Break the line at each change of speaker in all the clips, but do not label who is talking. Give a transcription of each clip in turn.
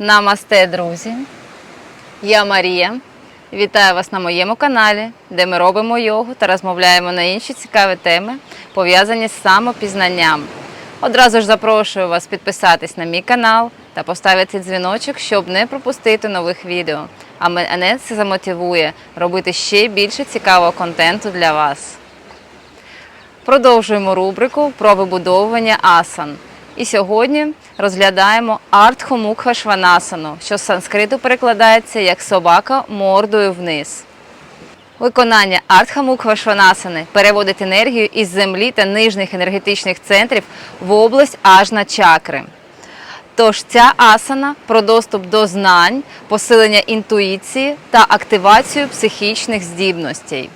Намасте, друзі! Я Марія. Вітаю вас на моєму каналі, де ми робимо йогу та розмовляємо на інші цікаві теми, пов'язані з самопізнанням. Одразу ж запрошую вас підписатись на мій канал та поставити дзвіночок, щоб не пропустити нових відео. А мене це замотивує робити ще більше цікавого контенту для вас. Продовжуємо рубрику про вибудовування асан. І сьогодні розглядаємо Артхомукха Шванасану, що з санскриту перекладається як собака мордою вниз. Виконання Артхамукха Шванасани переводить енергію із землі та нижніх енергетичних центрів в область аж на чакри. Тож ця асана про доступ до знань, посилення інтуїції та активацію психічних здібностей.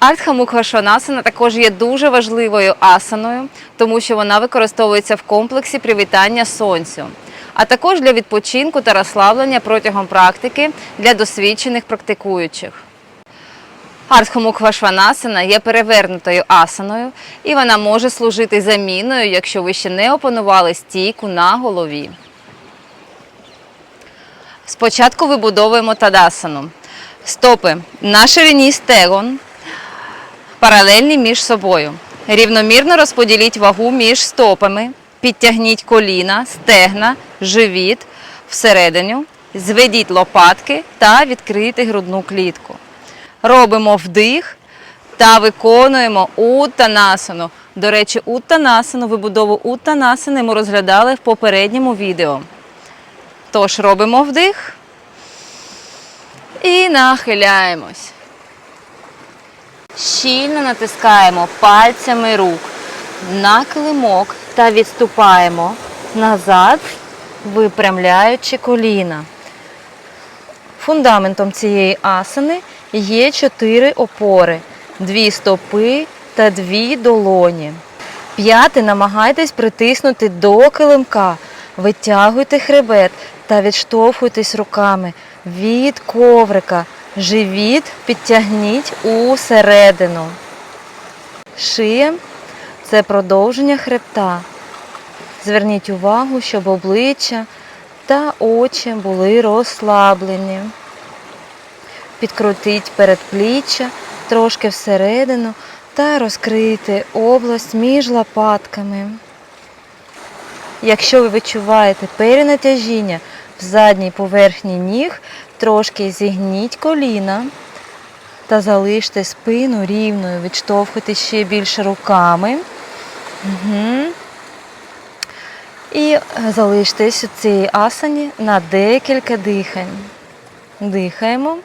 Артхамукха Шванасана також є дуже важливою асаною, тому що вона використовується в комплексі привітання сонцю, а також для відпочинку та розслаблення протягом практики для досвідчених практикуючих. Артхамукха Шванасана є перевернутою асаною, і вона може служити заміною, якщо ви ще не опанували стійку на голові. Спочатку вибудовуємо тадасану. Стопи на ширині стегон, паралельні між собою. Рівномірно розподіліть вагу між стопами, підтягніть коліна, стегна, живіт всередину, зведіть лопатки та відкрийте грудну клітку. Робимо вдих та виконуємо уттанасану. До речі, уттанасану, вибудову уттанасани ми розглядали в попередньому відео. Тож робимо вдих і нахиляємось. Щільно натискаємо пальцями рук на килимок та відступаємо назад, випрямляючи коліна. Фундаментом цієї асани є чотири опори, дві стопи та дві долоні. П'яти намагайтесь притиснути до килимка, витягуйте хребет та відштовхуйтесь руками від коврика. Живіт підтягніть усередину. Шия це продовження хребта. Зверніть увагу, щоб обличчя та очі були розслаблені. Підкрутіть передпліччя трошки всередину та розкрийте область між лопатками. Якщо ви відчуваєте перенатяжіння в задній поверхні ніг, трошки зігніть коліна та залиште спину рівною, відштовхуйте ще більше руками. Угу. І залиштесь у цій асані на декілька дихань. Дихаємо.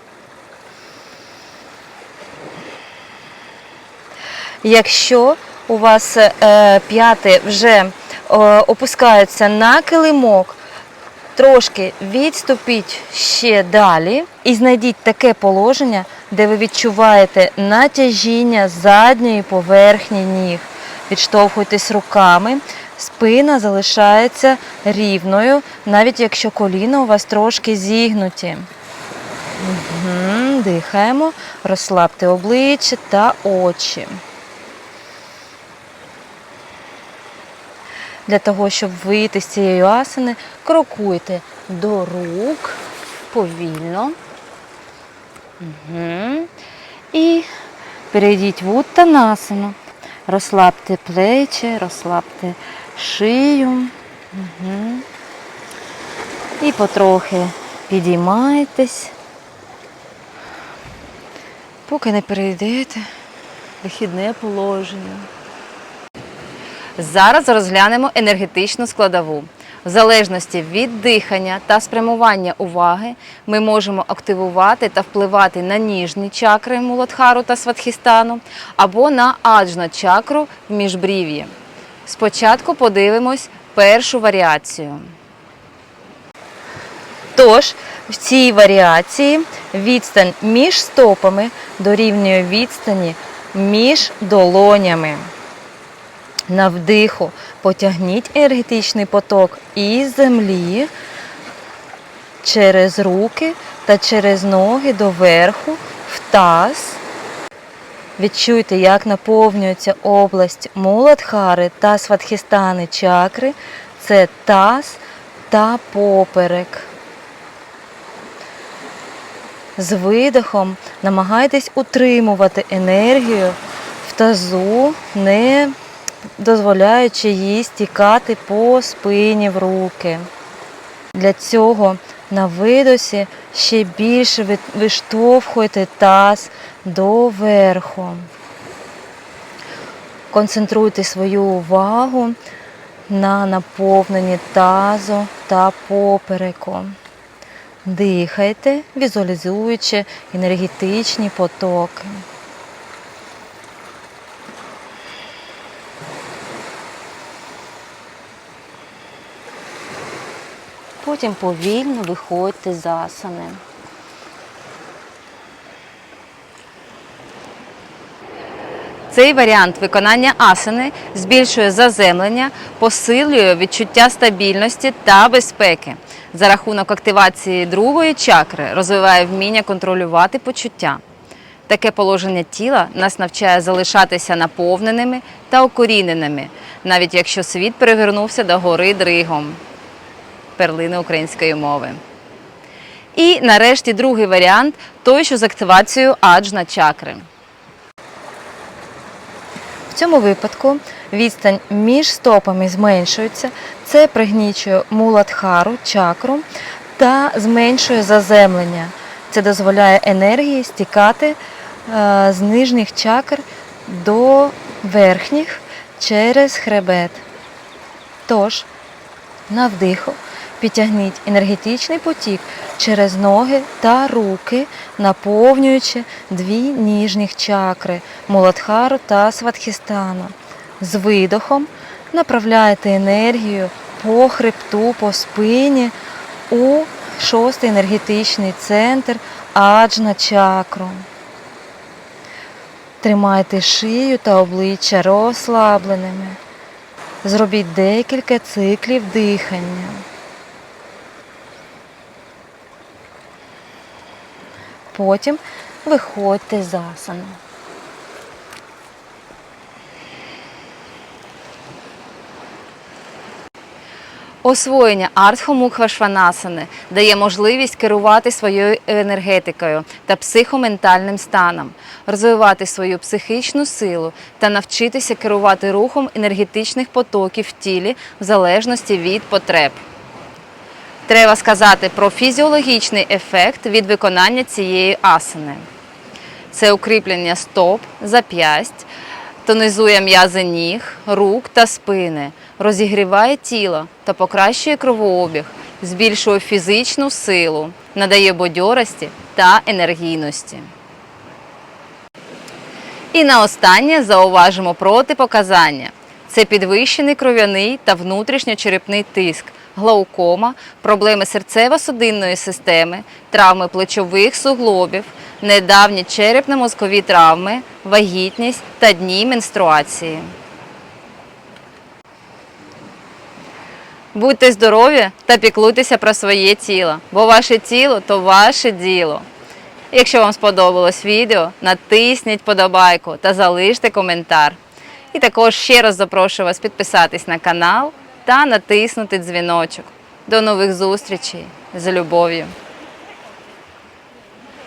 Якщо у вас е, п'яти вже е, опускаються на килимок, трошки відступіть ще далі і знайдіть таке положення, де ви відчуваєте натяжіння задньої поверхні ніг. Відштовхуйтесь руками, спина залишається рівною, навіть якщо коліна у вас трошки зігнуті. Угу, дихаємо, розслабте обличчя та очі. Для того, щоб вийти з цієї асани, крокуйте до рук повільно. Угу. І перейдіть в уттанасану. Розслабте плечі, розслабте шию. Угу. І потрохи підіймайтесь, поки не перейдете в вихідне положення. Зараз розглянемо енергетичну складову. В залежності від дихання та спрямування уваги ми можемо активувати та впливати на ніжні чакри Муладхару та Сватхістану або на аджна чакру в міжбрів'ї. Спочатку подивимось першу варіацію. Тож, в цій варіації відстань між стопами дорівнює відстані між долонями. На вдиху потягніть енергетичний поток із землі через руки та через ноги до верху в таз. Відчуйте, як наповнюється область Муладхари та Сватхістани чакри. Це таз
та поперек. З видихом намагайтесь утримувати енергію в тазу, не дозволяючи їй стікати по спині в руки. Для цього на видосі ще більше виштовхуйте таз до верху. Концентруйте свою увагу на наповненні тазу та попереку. Дихайте, візуалізуючи енергетичні потоки. Потім повільно виходьте з асани.
Цей варіант виконання асани збільшує заземлення, посилює відчуття стабільності та безпеки. За рахунок активації другої чакри розвиває вміння контролювати почуття. Таке положення тіла нас навчає залишатися наповненими та укоріненими, навіть якщо світ перевернувся до гори дригом. Перлини української мови. І нарешті другий варіант той, що з активацією аджна чакри.
В цьому випадку відстань між стопами зменшується. Це пригнічує муладхару, чакру та зменшує заземлення. Це дозволяє енергії стікати е, з нижніх чакр до верхніх через хребет. Тож, на вдиху підтягніть енергетичний потік через ноги та руки, наповнюючи дві ніжніх чакри Муладхару та Сватхістану. З видохом направляйте енергію по хребту, по спині у шостий енергетичний центр аджна чакру. Тримайте шию та обличчя розслабленими. Зробіть декілька циклів дихання. Потім виходьте з асани.
Освоєння артхомукхвашванасани дає можливість керувати своєю енергетикою та психоментальним станом, розвивати свою психічну силу та навчитися керувати рухом енергетичних потоків в тілі в залежності від потреб. Треба сказати про фізіологічний ефект від виконання цієї асани. Це укріплення стоп, зап'ясть, тонізує м'язи ніг, рук та спини, розігріває тіло та покращує кровообіг, збільшує фізичну силу, надає бадьорості та енергійності. І на останнє зауважимо протипоказання. Це підвищений кров'яний та внутрішньочерепний тиск, глаукома, проблеми серцево-судинної системи, травми плечових суглобів, недавні черепно-мозкові травми, вагітність та дні менструації. Будьте здорові та піклуйтеся про своє тіло, бо ваше тіло то ваше діло. Якщо вам сподобалось відео, натисніть подобайку та залиште коментар. І також ще раз запрошую вас підписатись на канал та натиснути дзвіночок. До нових зустрічей з любов'ю!